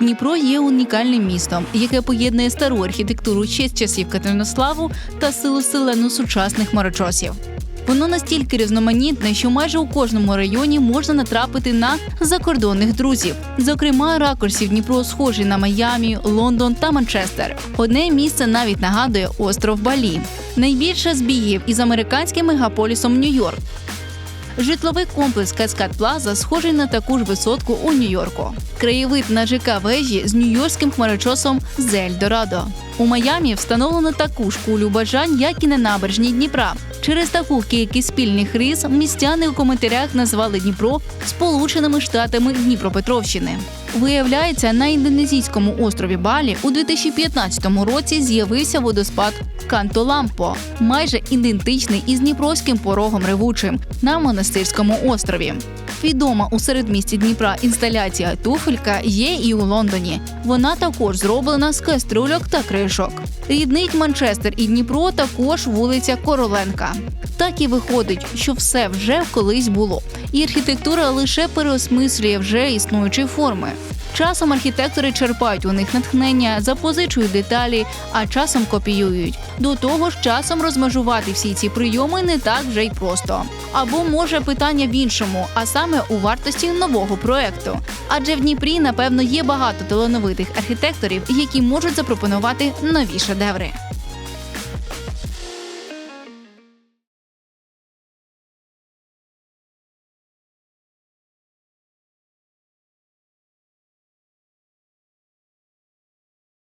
Дніпро є унікальним містом, яке поєднує стару архітектуру з часів Катеринославу та силу селену сучасних хмарочосів. Воно настільки різноманітне, що майже у кожному районі можна натрапити на закордонних друзів. Зокрема, ракурсів Дніпро схожий на Майамі, Лондон та Манчестер. Одне місце навіть нагадує остров Балі. Найбільше збіїв із американським мегаполісом Нью-Йорк. Житловий комплекс Каскад Плаза схожий на таку ж висотку у Нью-Йорку. Краєвид на ЖК вежі з нью-йоркським хмарочосом Зельдорадо. У Майамі встановлено таку ж кулю бажань, як і на набережній Дніпра. Через таку кількість спільних рис містяни у коментарях назвали Дніпро Сполученими Штатами Дніпропетровщини. Виявляється, на індонезійському острові Балі у 2015 році з'явився водоспад Кантолампо, майже ідентичний із Дніпровським порогом ревучим на монастирському острові. Відома у середмісті Дніпра інсталяція туфелька є і у Лондоні. Вона також зроблена з каструльок та кришок. Ріднить Манчестер і Дніпро також вулиця Короленка. Так і виходить, що все вже колись було, і архітектура лише переосмислює вже існуючі форми. Часом архітектори черпають у них натхнення, запозичують деталі, а часом копіюють. До того ж, часом розмежувати всі ці прийоми не так вже й просто. Або може питання в іншому, а саме у вартості нового проекту. Адже в Дніпрі, напевно, є багато талановитих архітекторів, які можуть запропонувати нові шедеври.